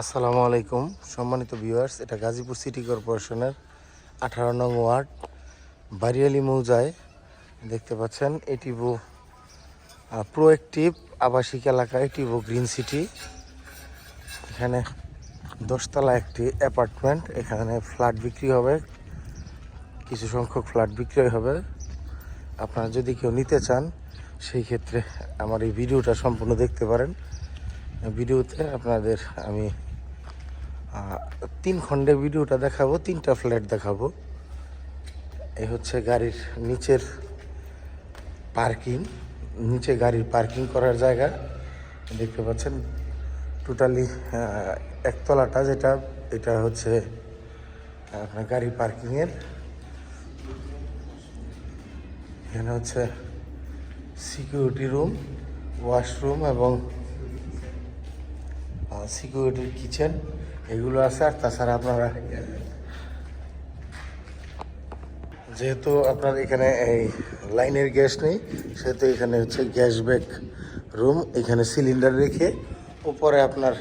আসসালামু আলাইকুম। সম্মানিত ভিউয়ার্স, এটা গাজীপুর সিটি কর্পোরেশনের আঠারো নং ওয়ার্ড বারিয়ালি মৌজায় দেখতে পাচ্ছেন এটিভো প্রোয়েক্টিভ আবাসিক এলাকা এটিভো গ্রিন সিটি। এখানে দশতলা একটি অ্যাপার্টমেন্ট, এখানে ফ্ল্যাট বিক্রি হবে, কিছু সংখ্যক ফ্ল্যাট বিক্রয় হবে। আপনারা যদি কেউ নিতে চান, সেই ক্ষেত্রে আমার এই ভিডিওটা সম্পূর্ণ দেখতে পারেন। ভিডিওতে আপনাদের আমি তিন খণ্ডে ভিডিওটা দেখাবো, তিনটা ফ্ল্যাট দেখাবো। এই হচ্ছে গাড়ির নিচের পার্কিং, নিচে গাড়ির পার্কিং করার জায়গা। দেখতে পাচ্ছেন, টোটালি একতলাটা যেটা, এটা হচ্ছে আপনার গাড়ি পার্কিংয়ের। এখানে হচ্ছে সিকিউরিটি রুম ওয়াশরুম এবং সিকিউরিটির কিচেন, এগুলো আছে আর তাছাড়া আপনারা যেহেতু আপনার এখানে এই লাইনের গ্যাস নেই, সেহেতু এখানে হচ্ছে গ্যাস ব্যাগ রুম, এখানে সিলিন্ডার রেখে উপরে আপনার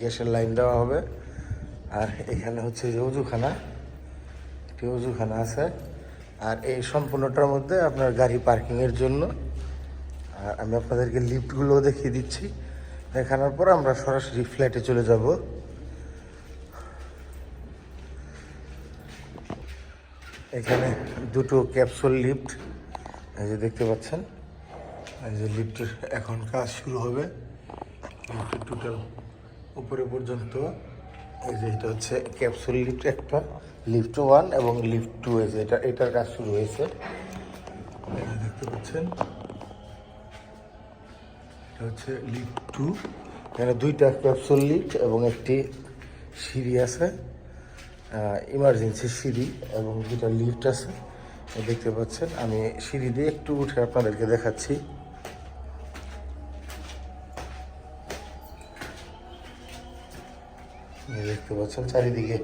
গ্যাসের লাইন দেওয়া হবে। আর এখানে হচ্ছে যে অজুখানা, একটি অজুখানা আছে। আর এই সম্পূর্ণটার মধ্যে আপনার গাড়ি পার্কিংয়ের জন্য, আর আমি আপনাদেরকে লিফটগুলো দেখিয়ে দিচ্ছি। দেখানোর পর আমরা সরাসরি ফ্ল্যাটে চলে যাব। এখানে দুটো ক্যাপসুল লিফট এই যে দেখতে পাচ্ছেন, এই যে লিফটের এখন কাজ শুরু হবে। টোটাল উপরে পর্যন্ত, এই যে এটা হচ্ছে ক্যাপসুল লিফট একটা লিফট ওয়ান এবং লিফট টু এই যে এটা, এটার কাজ শুরু হয়েছে। দেখতে পাচ্ছেন হচ্ছে লিফট টু এখানে দুইটা ক্যাপসুল লিফট এবং একটি সিঁড়ি আছে ইমার্জেন্সি সিঁড়ি এবং দুটা লিফট আছে। দেখতে পাচ্ছেন, আমি সিঁড়ি দিয়ে একটু উঠে আপনাদেরকে দেখাচ্ছি। দেখতে পাচ্ছেন, চারিদিকে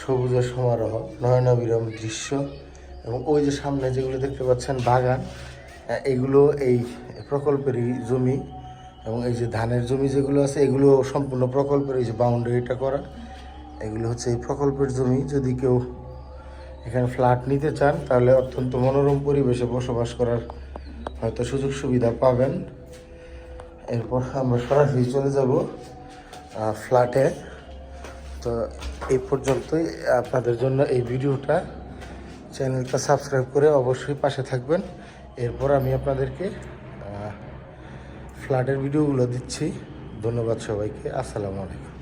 সবুজের সমারোহ নয়নাবিরম দৃশ্য এবং ওই যে সামনে যেগুলো দেখতে পাচ্ছেন, বাগান এগুলো এই প্রকল্পেরই জমি এবং এই যে ধানের জমি যেগুলো আছে, এগুলো সম্পূর্ণ প্রকল্পের এই যে বাউন্ডারিটা করা। এগুলো হচ্ছে এই প্রকল্পের জমি। যদি কেউ এখানে ফ্ল্যাট নিতে চান, তাহলে অত্যন্ত মনোরম পরিবেশে বসবাস করার হয়তো সুযোগ সুবিধা পাবেন। এরপর আমরা সরাসরি চলে যাব ফ্ল্যাটে তো এই পর্যন্তই আপনাদের জন্য এই ভিডিওটা। চ্যানেলটা সাবস্ক্রাইব করে অবশ্যই পাশে থাকবেন। এরপর আমি আপনাদেরকে ফ্ল্যাটের ভিডিওগুলো দিচ্ছি। ধন্যবাদ সবাইকে। আসসালামু আলাইকুম।